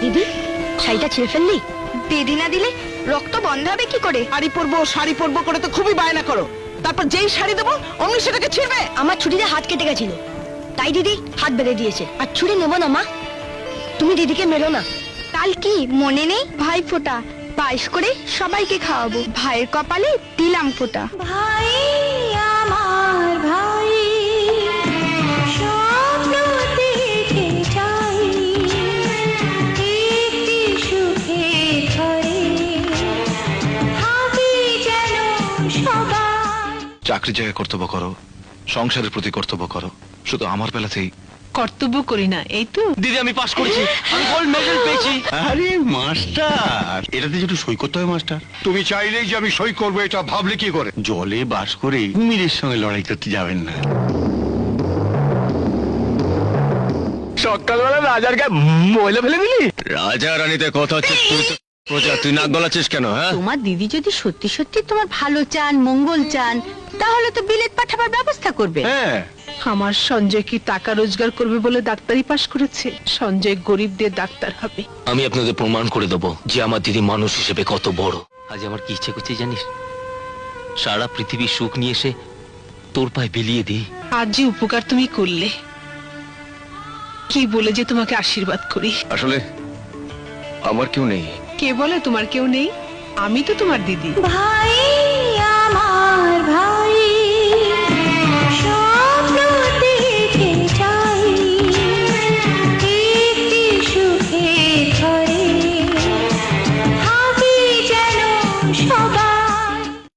দিদি শাড়িটা ছিঁড়ে ফেললি? দিদি না দিলে রক্ত বন্ধ হবে কি করে? শাড়ি পরবো শাড়ি পরবো করে তো খুবই বায়না করো। তারপর যেই শাড়ি দেবো অমনি সেটাকে ছিড়বে। আমার ছুরিতে হাত কেটে গেছিল। তাই দিদি হাত বেঁধে দিয়েছে। আর ছুরি নেব না মা। তুমি দিদিকে মেরো না। কাল কি মনে নেই? ভাই ফোটা। পায়েস করে সবাইকে খাওয়াবো। ভাইয়ের কপালে দিলাম ফোটা। ভাই চাকরি জায়গায় কর্তব্য করো সংসারের প্রতি কর্তব্য করো শুধু আমার বেলাতেই। কর্তব্য করি না এই তো। দিদি আমি পাস করেছি। আমি গোল্ড মেডেল পেয়েছি। আরে মাস্টার! এটাতে যেটু সই করতে হবে মাস্টার। তুমি চাইলেই যে আমি সই করব এটা ভাবলে কি করে? জলে বাস করে কুমিরের সঙ্গে লড়াই করতে যাবেন না। সকালবেলা রাজার গায়ে ময়লা ফেলে দিলি? রাজা রানীতে কথা হচ্ছে প্রজা তুই নাক গলাচ্ছিস কেন হ্যাঁ? তোমার দিদি যদি সত্যি সত্যি তোমার ভালো চান মঙ্গল চান তাহলে তো বিলেত পাঠাবার ব্যবস্থা করবে। হ্যাঁ। আমার সঞ্জয় কি টাকা রোজগার করবে বলে ডাক্তারি পাশ করেছে? সঞ্জয় গরিবদের ডাক্তার হবে। আমি আপনাদের প্রমাণ করে দেবো যে আমার দিদি মানুষ হিসেবে কত বড়। আজ আমার কি ইচ্ছে করছে জানিস? সারা পৃথিবীর সুখ নিয়ে এসে তোর পায়ে বিলিয়ে দিই। আজ যে উপকার তুমি করলে কি বলে যে তোমাকে আশীর্বাদ করি? আসলে আমার কেউ নেই। কে বলে তোমার কেউ নেই? আমি তো তোমার দিদি। ভাই